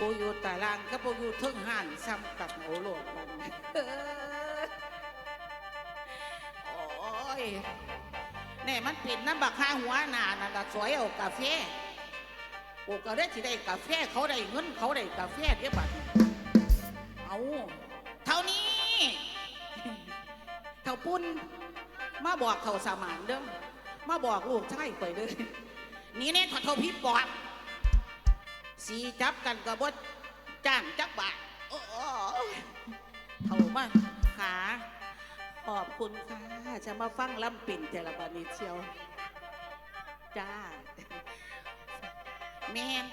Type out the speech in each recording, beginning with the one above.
ผู้อยู่ตารางก็ผู้อยู่เทึงห่านซ้ำกับโอโลดกันโอ้ยนี่มันเป็นน้ำบักข้าหัวหนานั่นละสวยเอากาแฟโอ้ก็ได้ที่ได้กาแฟเขาได้เงินเขาได้กาแฟเดี๋ยวบัดเอาเท่านี้เท่าปุ้นมาบอกเขาสามานเด้อมาบอกลูกชายข่อยเด้อนี่เนี่ยเท่าพี่ปอบ สีจับกันกับบดจ้างจักบาทโอ้โอเท่ามากขาขอบคุณค่ะ จะมาฟังลำปิ่นเจรบานิเชียว จ้า แม่น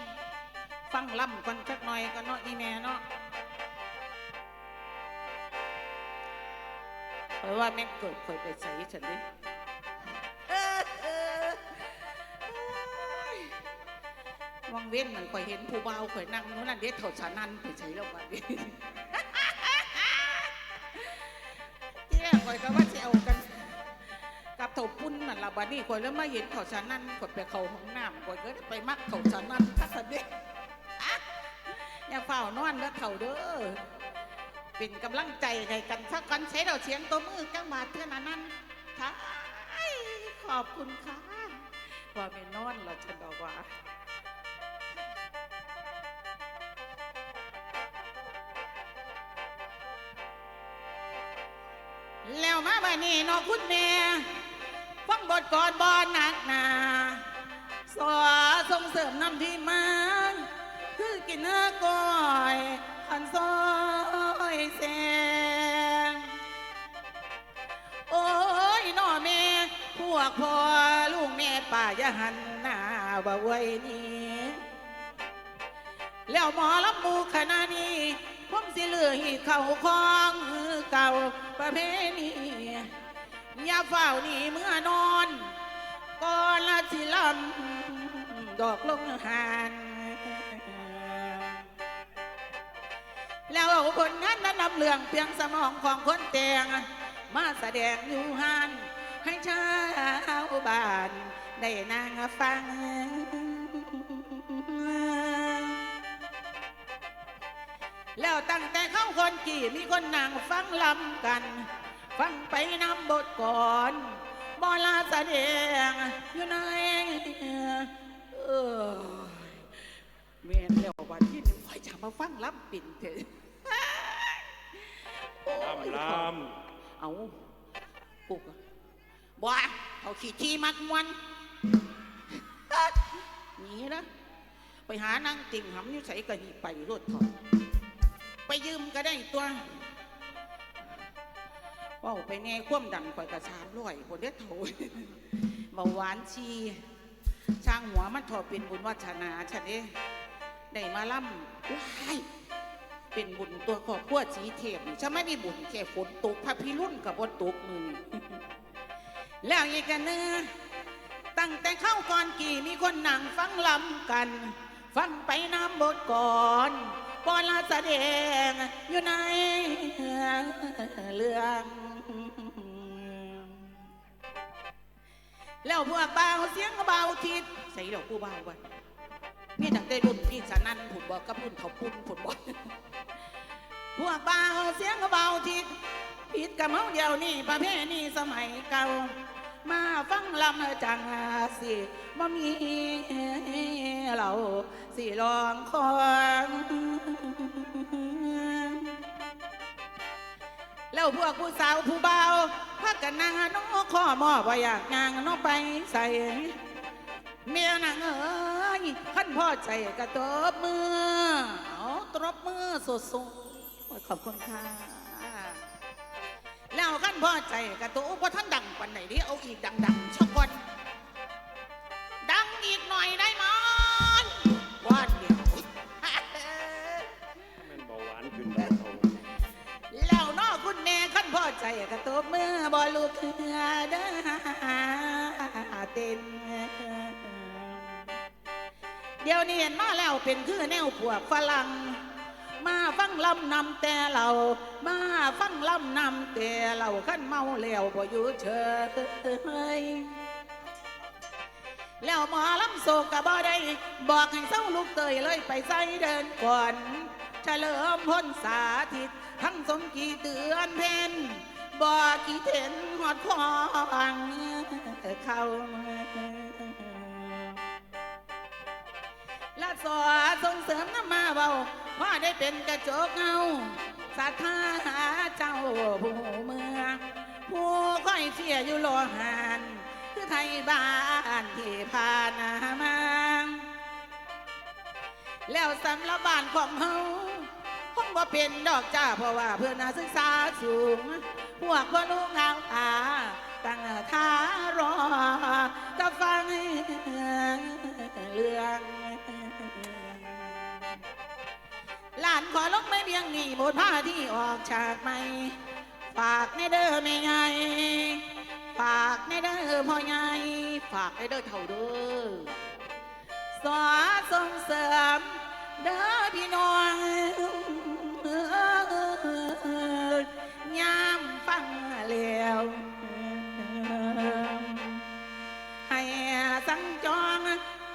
ฟังลำกันจักหน่อยก็เนาะอีแม่เนาะเพราะว่าแม่เกิดเคยไปใส่ฉันดิ วังเว้นมันข่อยเห็นผู้บ่าวข่อยนั่งนู้นนั่นเด็ดเถ่าชานันข่อยใช้แล้วบัดนี้ที่แรกข่อยก็ว่าจะเอากัน กับเถ่าปุ้นมันละบัดนี้ข่อยแล้วมาเห็นเถ่าชานันข่อยไปเข้าห้องน้ำข่อยก็ได้ไปมักเถ่าชานันทักเด็กอย่าเฝ้านอนแล้วเถ่าเด้อเป็นกำลังใจให้กันสักกันใช้เราเสียงตัวมือจังมาเท่านั้นค่ะขอบคุณค่ะว่าไม่นอนเราจะบอกว่า แล้วมาบ้านนี้นอคุณแม่ฟังบทก่อนบอนหนักหนาสอส่งเสริมน้ำที่มันคือกินเนื้อก้อยขันซอยแสงโอ้ยน้อแม่ พวกพ่อลูกแม่ป่าอย่าหันหน้าบ่ไว้นี้แล้วหมอลำมูขณะนี้ผมสิเลือให้เขาคอง เก่าประเพณีอย่าเฝ้านี่เมื่อนอนก่อนละสิลำดอกลงหานแล้วอาผลงานนั้นนำเรื่องเพียงสมองของคนแต่งมาแสดงอยู่หันให้ชาวบ้านได้นางฟัง แล้วตั้งแต่เข้าคนกี่มีคนนั่งฟังลำกัน ฟังไปนำบทก่อนบอลาแสดงอยู่ในเออเมียนแล้ววันที่หนึ่งคอยจะมาฟังลำปิ่นเถอะโอ้ยลำลเอาปุกอะบ้าเขาขี่ที่มักมวนหนีนะไปหานั่งติ่งหำอยู่ใส่กะหีไปรถถอด ไปยืมก็ได้ตัวเว่าไปแน่คว่ำดันข่อยกระชามร้อยคนเด็ดโถเบาหวานชีช่างหัวมันถอดเป็นบุญวัฒนาฉันเด้ได้มาล่ำว้ายเป็นบุญตัวขอบขั้วสีเทพนี่ฉันไม่มีบุญแค่ฝนตกพระพิรุณกับบนตกมือนี่แล้วอีกกันเนื้อตั้งแต่เข้าก่อนกี่มีคนนั่งฟังลำกัน ฟังไปน้ำบทก่อน ปอนลาแสดงอยู่ในเรื่องแล้วพวกเบาเสียงเบาทิดใส่ดอกผู้เบาไว้มีตั้งแต่รุ่นพี่สนันผุดบอกกับรุ่นเขาปุ่นผุดบอกพวกเบาเสียงเบาทิดผิดกับเฮาเดียวนี่ประเพณีสมัยเก่า มาฟังลำจังสิบ่มีเราสิลองคองแล้วพวกผู้สาวผู้เบาพักกันนางน้องข้อมอว่อยากงางน้องไปใส่เมียนางเอ้ยขั้นพ่อใจกระตบมือเอาตบมือสุดๆขอบคุณค่ะ แล้วขั้นพ่อใจกระตุกว่าท่านดังปันไหนดิเอาอีกดังๆชักวันดังอีกหน่อยได้มั้ยวันเดียวำมันเบาหวานขึ้นแล้วเขาแล้วนอคุณแม่ขั้นพ่อใจกระตุกมือบอลูกเหือเด้อเต้นเดี๋ยวนี้เห็นมาแล้วเป็นคือแนวพวกฝรั่ง มาฟังลำนำแต่เรา มาฟังลำนำแต่เราขั้นเมาแล้วบ่อยู่เฉยแล้วหมอลำโศกกะบ่ได้ บอกให้เศร้าลูกเตยเลยไปใส่เดินก่อนเฉลิมพ้นสาธิต ทั้งสมกีเตือนเพนบอกกี่เห็นหอดคองเขาและสอส่งเสริมน้ำมาเบา ว่าได้เป็นกระจกเงาศรัทธาหาเจ้าผู้เมืองผู้ค่อยเชียอยู่โลหานคือไทยบ้านที่ผ่านมาแล้วสำหรับบ้านของเฮาคงบ่เป็นดอกจ้าเพราะว่าเพื่อนน่ะศึกษาสูง พวกพ่อลูกเอาตาตั้ง ยงนี่บทผ้าที่ออกฉากใหม่ ฝากในเด้อแม่ใหญ่ฝากในเด้อพ่อใหญ่ฝากในเด้อเท่าเด้อสอส่งเสริม เด้อพี่น้องยามฟังแล้วให้สังจอง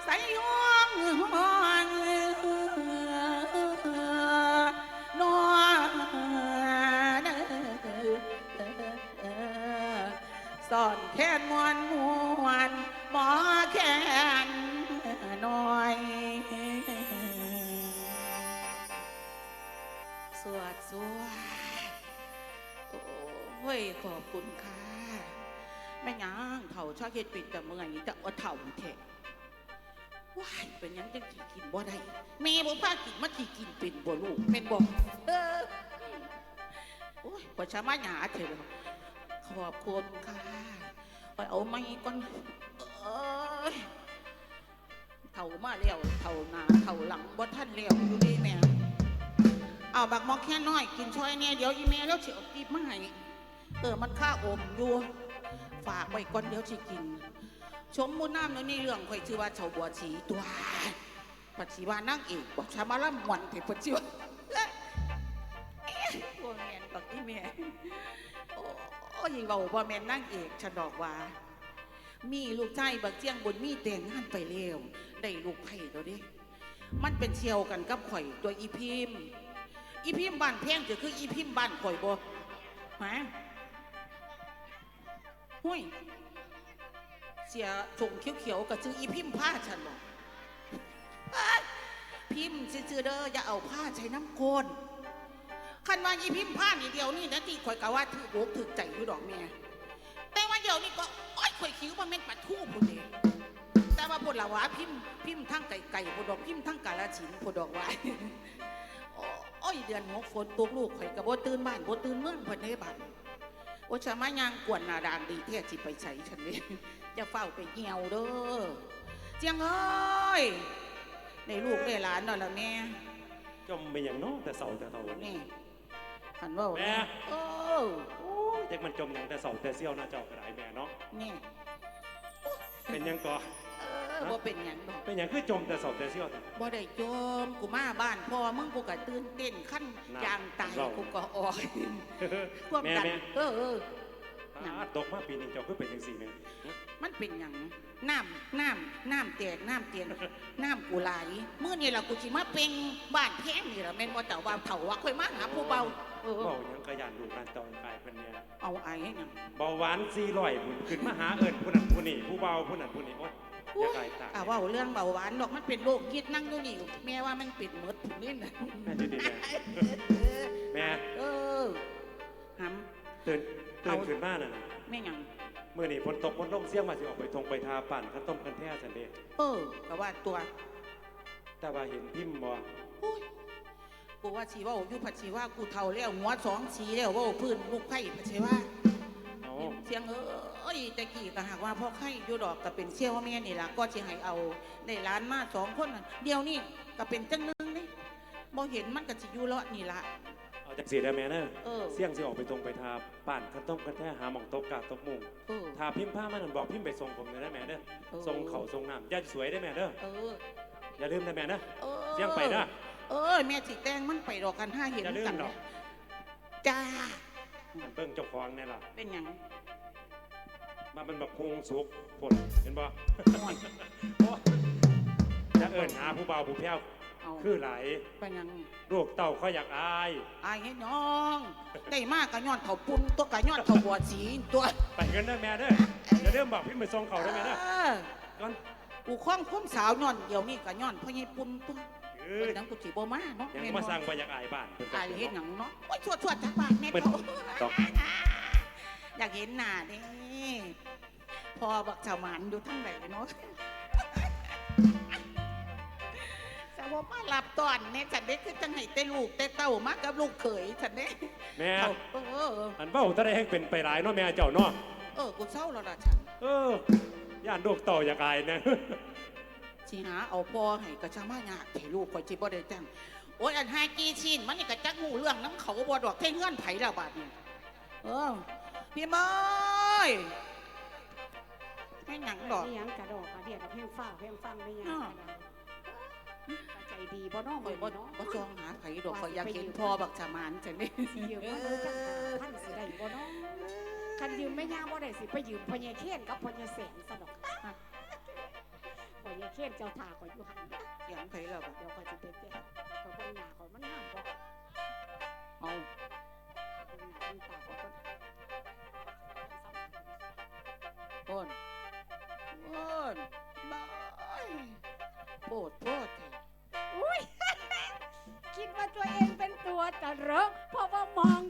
ใส่ห้อ สอนแค่นมวนมวนหมอแค่นน้อย สวดสวดโอ้ยขอบคุณค่ะแม่ยังเถ่าชอบเฮ็ดปิดแต่เมื่อยแต่ว่าเถ่าเถะว้ายเป็นยังจังสิกินบ่ได้แม่บ่พากินมาสิกินเป็นบ่ลูกแม่นบ่เออโอ้ยบ่ชามาหยาเถอะขอบคุณค่ะ เอาเอาไม้ก่อนเอ้ยเถ่ามาแล้วเถ่าหน้าเถ่าหลังบ่ทันแล้วอยู่ดีแม่เอาบักมอกแค่น้อย กินช่อยเนี่ยเดี๋ยวอีเมลแล้วเฉียวกีบมาให้เออมันค่าอมอยู่ฝากไว้ก่อนเดี๋ยวสิกิน ชมมูน้ำแล้วนี่เรื่องข่อยชื่อว่าเฉาบัวชีตัวปัจจิวานั่งเอกบอกชามาล่ำหวันเถปัจจิวาตัวแมนบอกที่แม่ อ้ยเบาว่าแมนนั่งเอกฉันดอกว่า มีลูกชายบักเจียงบนมีแต่งงานไปเร็วได้ลูกไผ่ตัวเดิมันเป็นเชียวกันกับข่อยตัวอีพิมอีพิมบ้านแพงจะคืออีพิมบ้านข่อยบ่ฮะห้ยเสียถงเขียวๆกับจืออีพิมผ้าฉันบอกพิมพ์ซื่อเด้ออย่าเอาผ้าใช้น้ำโกน คันว่าอีพิมพ์ผ้านี่เดียวนี่นะที่ข่อยกะว่าถือโอกถือใจอยู่ดอกแม่แต่ว่าเดี๋ยวนี้ก็อ้อยข่อยคิ้วมันแม่นปัดทู่พุ่นเด้แต่ว่าพุ่นละวะพิมพ์พิมพ์ทั้งไก่ไก่พุ่นดอกพิมพ์ทั้งกาลสินธุ์พุ่นดอกไว้โอ้ยเดือนหกฝนตกลูกข่อยกับบ่ตื่นบ้านบ่ตื่นเมืองเพิ่นได้บัดโอ้ชะมายางกวนหนาดานดีแท้สิไปใช้ฉันนี่จะเฝ้าไปเหี่ยวเด้อเจียงเอ้ยได้ลูกได้หลานแล้วล่ะแม่จมเป็นอย่างเน้อแต่เสาแต่เสาวันนี้ นี่คันเว่าแม่ โอ้โอ้ยเด็กมันจมอย่างแต่เสาแต่เสี้ยวหน้าเจ้ากระไดแม่เนาะนี่เป็นหยังก่อเออบ่เป็นหยังดอกเป็นอย่างคือจมแต่เสาแต่เสี้ยวแต่บ่ได้โจมกูมาบ้านพ่อมึงกูก็ตื่นเต้นขั้นน่ะยางตายเรา กูก็ออกควบแม่กันแม่เออเอออ่าตกมาปีนี้เจ้าคือเป็นจังสี่แม่มันเป็นอย่างน้ำน้ำน้ำแตกน้ำเตียนน้ำกูไหลเมื่อนี่ล่ะกูสิมาเป็นบ้านแพงนี่ล่ะแม่นว่าแต่ว่าเฒ่าว่าค่อยมาหาผู้เบา เออ เบาหยังขยันดูการตอนกายเป็นเนี่ยเอาไอ้ให้หยังเบาหวานซีร่อยพุ่นขึ้นมาหาเอิญผู้นั้นผู้นี้ผู้เบาผู้นั้นผู้นี้โอ๊ยอย่าไกลตายอ่าว่าเรื่องเบาหวานดอกมันเป็นโรคยึดนั่งอยู่นี่แม่ว่ามันเป็นหมดผู้นี่น่ะแม่ดีๆแม่แม่เออหตื่นตื่นขึ้นมาน่ะนะำแม่หยัง เมื่อนี่ฝนตกฝนลงเสี้ยงมาสิออกไปทงไปทาปั่นข้าวต้มกันแท้ฉันเด้เออก็ว่าตัวแต่ว่าเห็นพิมพ์บ่โอ้ย กูว่าชีว่าอยู่ผัดชีว่ากูเฒ่าแล้วหัวสองสีแล้วเว่าพื้นลูกไผ่ผัดชีว่าเอาเสียงเอ้ยแต่กี้ก็หากว่าพ่อไข่อยู่ดอกก็เป็นเชี่ยวว่าแม่นี่ล่ะก็สิให้เอาได้ร้านมาสองคนน่ะเดียวนี่ก็เป็นจังหนึงนี่บ่เห็นมันก็สิอยู่เลาะนี่ล่ะเอาจากสีได้แม่เนอะเออเสี่ยงสิออกไปตรงไปทาป่านข้าวต้มกันแท้หาหม่องตกกาตกมุงเออทาพิมพ์ผ้ามันนบอกพิมพ์ไปส่งผมเลยได้แม่เด้อออส่งเขาส่งน้ำอย่าสวยได้แม่เด้อเอออย่าลืมได้แม่นะเออเสี่ยงไปนะ เออแม่สิแต่งมันไปดอกกันห้าเห็นอย่าลืมกันดอก จ้ามันเบิ่งเจ้าของแน่ล่ะเป็นหยัง มาเป็นบักคงสุกผลเห็นบ่ม่วน โอ้จะเอิ้นหาผู้เบาผู้แพ้วเอาคือไหลายเป็นหยังลูกเต่าเขาอยากอาย อายให้น้อง ได้มากกะย้อนเขาปุ่นตัวกะย้อนเขาบัวสีตัวไปกันเด้อแม่เด้ออย่าเริ่มบอกพี่ไปส่งเขาได้ไหมเด้อเออก่อน กูคล้องคุ้มสาวย้อนเดี๋ยวนี้กะย้อนพ่อใหญ่ปุ่นตัว เอเป็อนหยังกูสิบ่มาเนาะยังแม่นมาบ่สร้างไปอยากอายบ้านพิ่นก็อายสิเฮ็ดหเนาะยังเนาะโอ้ยชวดชวดจักบาทแม่เป็นเขาดอกอยากเห็นหน้าเด้พอบักเจ้าหมันอยู่ทั้งไหนเนาะแต่ว่ามาหลับตอนเนี่ยฉันได้คือจังให้แต่ลูกแต่เต้ามากับลูกเขยฉันเด้แม่เขาเออ อันเบ้าถ้าได้ให้เป็นไปหลายเนาะแม่เจ้าเนาะเออ กูเศร้าแล้วล่ะฉัน เออย่านลูกเต่าอยากอายนะ สิหาเอาพอให้กระชามายากให้ลูกคอยจิบ่ได้จังโอ้ยอันหากีชินมันนี่กระจักงูเรื่องน้ำเขาบ่ดอกเท่งเงื่อนไผละบาดนี่เออพี่เมยไม่หยังดอก นี่ยังกระดอกกระเดียดเพียงฟ้าเพียงฟังไม่ยังอ้อกระดอกใจดีบ่น้องคอยบ่เนาะบ่จองหาไผดอกคอยอยากเห็นพอบักชามานจังนี่สิยืมมาเลยจังหาพันสิได้บ่น้องคันยืมไม่ยากบ่ได้สิไปยืมพ่อใหญ่เคนกับพ่อใหญ่แสนซะดอก พ่อใหญ่เคนเจ้าท่าข่อยอยู่หันเสียงไผละบาดเดี๋ยวข่อยสิไปแจ้ข่อยเบิ่งหน้าข่อยมันงามบ่เอาเบิ่งหน้าเบิ่งตาข่อยก่อนโอนโอนบายโปดโปดแท้อุ้ย คิดว่าตัวเองเป็นตัวตลกเพราะว่ามอง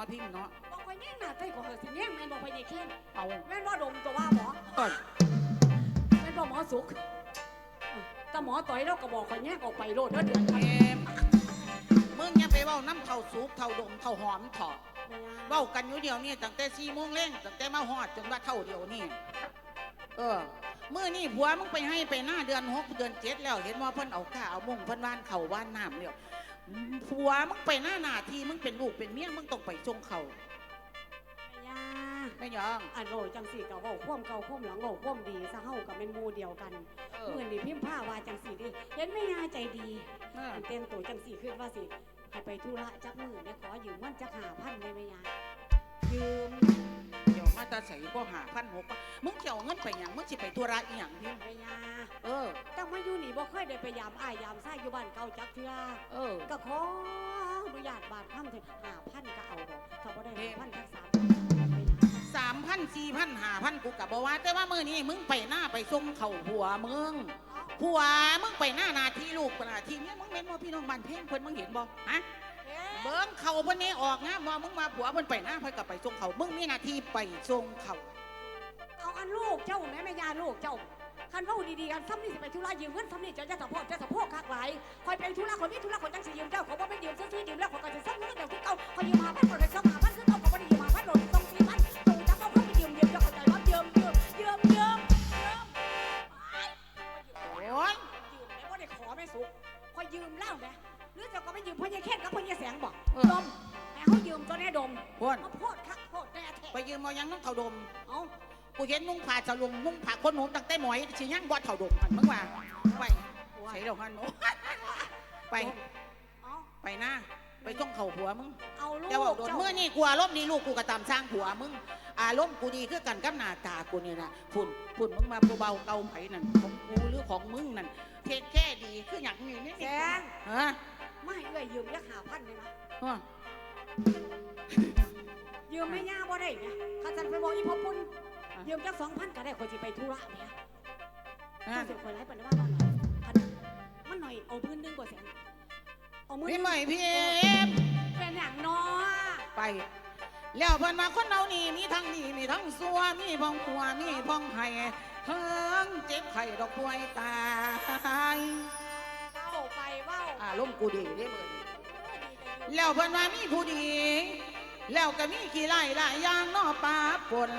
นาะมึงเนี่ยเนาะพิมพ์เนาะบอกว่าแย่งหน้าใต้ของเขาสิแย่งแม่นบอกไปยายเข้มเอาแม่นว่าดมตัวว่าหมอก่อนแม่นบอกหมอสุกเออแต่หมอต่อยเราก็บอกข่อยแย่งออกไปโลดเด้อเดือนแหมมึงอย่าไปเว้าน้ำเท่าสุกเท่าดมเท่าหอมเถอะเว้ากันอยู่เดียวนี่ตั้งแต่สี่โมงเร่งตั้งแต่มาฮอดจนว่าเท่าเดียวนี่เออมื่อนี่ผัวมึงไปให้ไปหน้าเดือนหกเดือนเจ็ดแล้ว เห็นว่าเพิ่นเอาข้าเอามุงเพิ่นว่านเข่าว่านน้ำเนี่ย ผัวมึงไปหน้าหน้าที่มึงเป็นลูกเป็นเมียมึงต้องไปจงเขายาไม่ยอมอันโลจังสี่ก็เว้าความเก่าความหลังเว้าความดีซะเฮากับเป็นหมู่เดียวกันเออมื่อนี้พิมพ์ผ้าว่าจังสี่ดิเห็นไม่ยาใจดีเอออันเต้นตัวจังสี่ขึ้นว่าสิให้ไปธุระจักมือได้ขอยืมเงินจักหาพันได้ไหมยายืมเดี๋ยวมาตาใส่ก็หาพันหกมึงเกี่ยวเงินไปหยังมึงสิไปธุระอีหยังพี่ไปยาเออจัง มาอยู่นี่บ่เคยได้ไปยามอ้ายยามซ่ายอยู่บ้านเก่าจักเทื่อเออ ก็ขออนุญาตบาทคำเถอะหาพันก็เอาดอกถ้าบ่ได้หาพันทั้งสามไปยาสามพันสี่พันห้าพันกูกะบอกว่า แต่ว่ามื่อนี้มึงไปหน้าไปส่งเข่าผัวมึงผัวมึงไปหน้าหนาที่ลูกหนาที่เนี้ยมึงเม็นว่าพี่น้องบ้านเพ่งเพิ่นมึงเห็นบ่ฮะเบิ้งเขาเพิ่นนี่ออกงามว่ามึงมาผัวเพิ่นไปหน้าเพิ่นกลับไปส่งเขามึงมีหน้าที่ไปส่งเขาเอาอันลูกเจ้าแม่แม่ยาลูกเจ้า คันเว้าดีๆกันซ้ำนี่สิไปธุระยืมเงินซ้ำนี่จะจะสะโพกจะสะโพกคักหลายคอยไปธุระคนมีธุระคนจังสิยืมเจ้าขาบ่ไปยืมซื้อๆยืมแล้วขอก็สิซ้ำเงินเดี๋ยวที่เก่าคอยยืมมาพันคนเลยซ้ำหาพันคือเก่าขาบ่ได้ยืมมาพันโดนต กูเห็นนุ่งผ้าสลุงนุ่งผ้าคนหนูตั้งแต่หมอยสิยังบ่เท่าดมหันมึงว่าไปใส่ดอกหันหนูไปเอาไปหน้าไปส่งเขาผัวมึงเอาลูกแต่ว่าโดนเจ้าเมื่อนี่กูอารมณ์ดีลูกกูก็ตามสร้างผัวมึงอารมณ์กูดีคือกันกับหน้าตากูนี่นะฝุ่นฝุ่นมึงมาเบาๆเกาไผนั่นของกูหรือของมึงนั่นเทศแค่ดีคืออย่างนี้นี่แสงฮะไม่เอ้ยยืมยักหาพันเลยนะฮะยืมไม่ย่าบ่ได้เนี่ยข้าจันไปบอกอีพ่อปุ่น ยืมจักสองพันก็ได้คนสิไปธุระเนี่ยฮะเจ้าสิคนไรปานว่าว่าหน่อยคันมันหน่อยเอาพื้นหนึงกว่าแสนเอามือพี่ใหม่พี่เอ็มเป็นอย่างน้อไปแล้วเพิ่นมาคนเรานี่มีทั้งดีมีทั้งซัวมีพ้องผัวมีพ้องไห้เฮิงเจ็บไข้ดอกป่วยตายเว้าไปเว้าอารมณ์กูดีได้เบิ่นเออดีก็ยืมแล้วเพิ่นว่ามีผู้ดี แล้วก็มีขี้ไล่หลายอย่างเนอปลาปน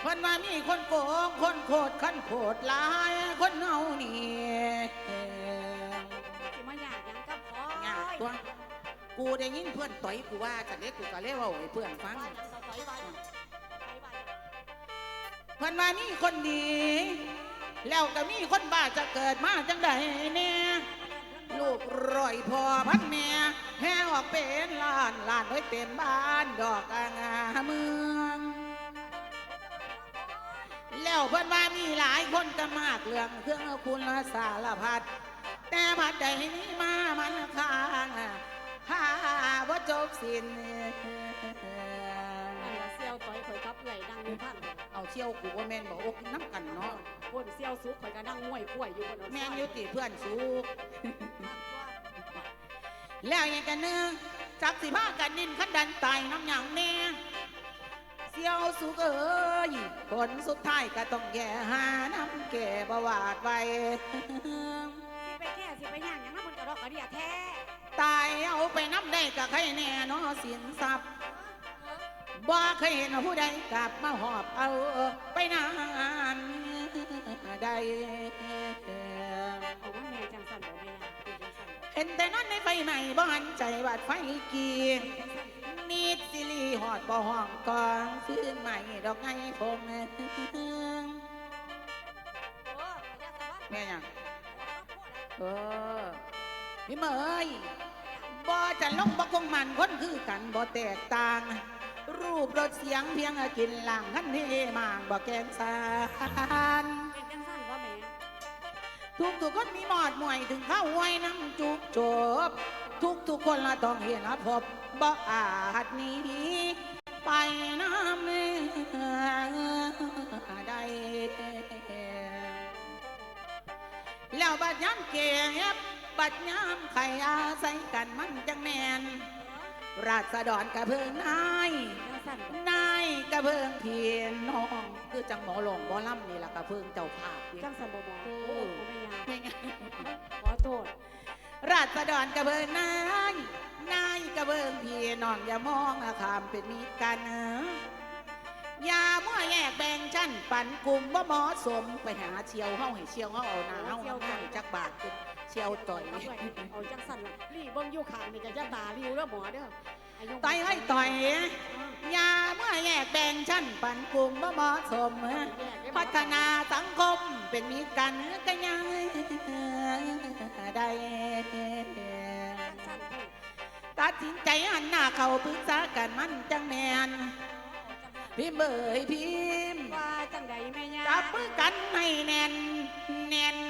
เพิ่นว่ามีคนโกงคนโคตรขันโคตรหลายคนเฮานี่สิมาอยากหยังกับพ่อยากตัว กูได้ยินเพื่อนต่อยกูว่าฉันเล็กกูก็เลยเว่าให้เพื่อนฟังว่าอย่างต่อยว่าอย่างต่อยว่าอย่างเพื่นว่ามีคนดี แล้วก็มีคนบ้าจะเกิดมาจังใดเนี่ยลูกร่อยพ่อพันแม่แห่ออกเป็นล้านล้านไว้เต็มบ้านดอกอางามือ แล้วเพื่อนว่ามีหลายคนก็มากเรื่องเครื่องคุณสารพัดแต่บัดใดนี้มามันค้างหาว่าจบสิ้นอันละเซียวต่อยข่อยกับเอื่อยนั่งอยู่ข้างเอาเชี่ยวกูว่าแม่นบอกอกน้ำกันเนาะคนเซียวสุกข่อยก็นั่งมวยกล้วยอยู่บนรถไฟแม่นอยุติเพื่อนสูกแล้วยังกันเนื้อจักสิพากันนินขันดันตายน้ำหยังแน่ เสี่ยวสุกเอ้ยผลสุดท้ายก็ต้องแย่หาน้ำแก่ประวาดไว้ สิไปแค่สิไปย่างอย่างนั้นบนกระดอกกระเดียแท้ตายเอาไปน้ำได้กับใครแน่เนอสินทรัพย์บ่เคยเห็นผู้ใดกลับมาหอบเอาไปนานใด เอาว่าแม่จังสันบ่แม่ย่างเป็นจังสันบ่เห็นแต่นั้นในไฟใหม่บ้านใจบาดไฟกีจังสันนิดสิลี หอดบ่ห้องกองฟื้นใหม่ดอกไงพงโอ้ยาสวัสดิ์แม่ยังโอ้ยเออพี่เมยบ่จะลงบ่คงมันคนคือกันบ่แตกต่าง รูปรสเสียงเพียงกินหลังคันเทมางบ่แกงสารเป็นจังสันว่าแม่ทุกทุกๆคนมีหมอดหน่วยถึงเข้าไว้น้ำจุกจบ ทุกทุกๆคนละต้องเห็นพบบ่อาจหนี้ ไปน้ำเมืองใดแล้วบัดย้ำเก็บบัดย้ำไข่อาศัยกันมันจังแมนราษฎรกระเพิงนายจังสันบ่นายกระเพิงเพียนน้อง คือจังหมอหลงหมอล่ำนี่ล่ะกระเพิงเจ้าภาพเว้ยจังสันบ่บ่โอ้โหแม่ย่างเป็นไงขอโทษ ราษฎรกระเบิงนายนาย กระเบิงพี่น้องอย่ามองอาคามเป็นมิตรกันเอออย่ามั่วแยกแบ่งชั้นปั่นกลุ่มบ่เหมาะสมไปหาเชียวเฮาให้เชียวเฮาเอาหน้าเฮาเอาหน้าจักบาทขึ้นเชียวต่อย เอาด้วยเอาจังสันล่ะรีเบิ่งอยู่ข้างนี่ก็จะตาริวแล้วหมอเด้ออายุต่อยให้ต่อยอย่ามั่วแยกแบ่งชั้นปั่นกลุ่มบ่เหมาะสมเออพัฒนาสังคมเป็นมิตรกันก็ยังได้จังสันพี่ ตัดสินใจหันหน้าเข้าปรึกษากันมันจังแมนพิมพ์เบยพิมพ์ว่าจังใดแม่ย่าจับมือกันให้แน่นแน่นแน่นแน่นโอ้ยเครื่องแขนแขน